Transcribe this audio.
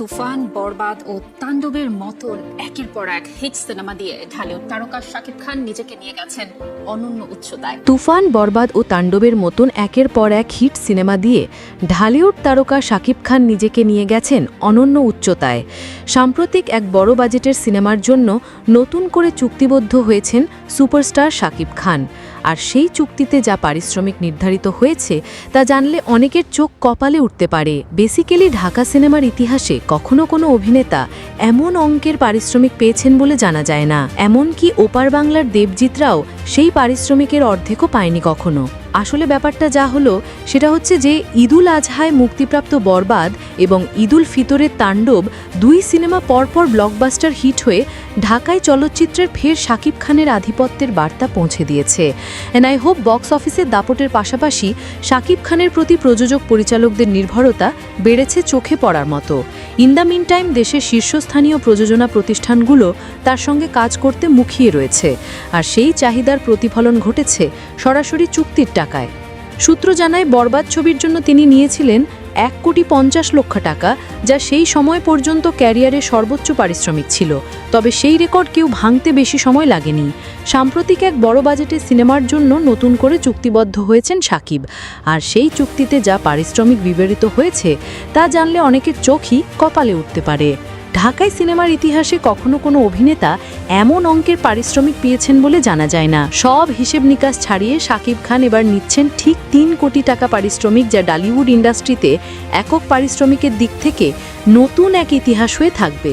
তুফান, বরবাদ ও তাণ্ডবের মতন একের পর এক হিট সিনেমা দিয়ে ঢালিউড তারকা শাকিব খান নিজেকে নিয়ে গেছেন অনন্য উচ্চতায়। তুফান, বরবাদ ও তাণ্ডবের মতন একের পর এক হিট সিনেমা দিয়ে ঢালিউড তারকা শাকিব খান নিজেকে নিয়ে গেছেন অনন্য উচ্চতায়। সাম্প্রতিক এক বড় বাজেটের সিনেমার জন্য নতুন করে চুক্তিবদ্ধ হয়েছেন সুপারস্টার শাকিব খান। আর সেই চুক্তিতে যা পারিশ্রমিক নির্ধারিত হয়েছে, তা জানলে অনেকের চোখ কপালে উঠতে পারে। বেসিক্যালি ঢাকা সিনেমার ইতিহাসে কখনো কোনো অভিনেতা এমন অঙ্কের পারিশ্রমিক পেয়েছেন বলে জানা যায় না। এমনকি ওপার বাংলার দেবজিৎরাও সেই পারিশ্রমিকের অর্ধেকও পায়নি কখনো। আসলে ব্যাপারটা যা হলো, সেটা হচ্ছে যে ঈদুল আজহায় মুক্তিপ্রাপ্ত বরবাদ এবং ঈদুল ফিতরের তাণ্ডব দুই সিনেমা পরপর ব্লকবাস্টার হিট হয়ে ঢাকায় চলচ্চিত্রের ফের শাকিব খানের আধিপত্যের বার্তা পৌঁছে দিয়েছে। অ্যান্ড আই হোপ বক্স অফিসের দাপটের পাশাপাশি শাকিব খানের প্রতি প্রযোজক পরিচালকদের নির্ভরতা বেড়েছে চোখে পড়ার মতো। ইন দ্য মিন টাইম দেশের শীর্ষস্থানীয় প্রযোজনা প্রতিষ্ঠানগুলো তার সঙ্গে কাজ করতে মুখিয়ে রয়েছে। আর সেই চাহিদার প্রতিফলন ঘটেছে সরাসরি চুক্তির টাকায়। সূত্র জানায়, বরবাদ ছবির জন্য তিনি নিয়েছিলেন এক কোটি পঞ্চাশ লক্ষ টাকা, যা সেই সময় পর্যন্ত ক্যারিয়ারের সর্বোচ্চ পারিশ্রমিক ছিল। তবে সেই রেকর্ড কেউ ভাঙতে বেশি সময় লাগেনি। সাম্প্রতিক এক বড় বাজেটের সিনেমার জন্য নতুন করে চুক্তিবদ্ধ হয়েছেন সাকিব। আর সেই চুক্তিতে যা পারিশ্রমিক বিবেরিত হয়েছে, তা জানলে অনেকের চোখই কপালে উঠতে পারে। ঢাকায় সিনেমার ইতিহাসে কখনো কোনো অভিনেতা এমন অঙ্কের পারিশ্রমিক পেয়েছেন বলে জানা যায় না। সব হিসেব নিকাশ ছাড়িয়ে শাকিব খান এবার নিচ্ছেন ঠিক তিন কোটি টাকা পারিশ্রমিক যা ডালিউড ইন্ডাস্ট্রিতে একক পারিশ্রমিকের দিক থেকে নতুন এক ইতিহাস হয়ে থাকবে।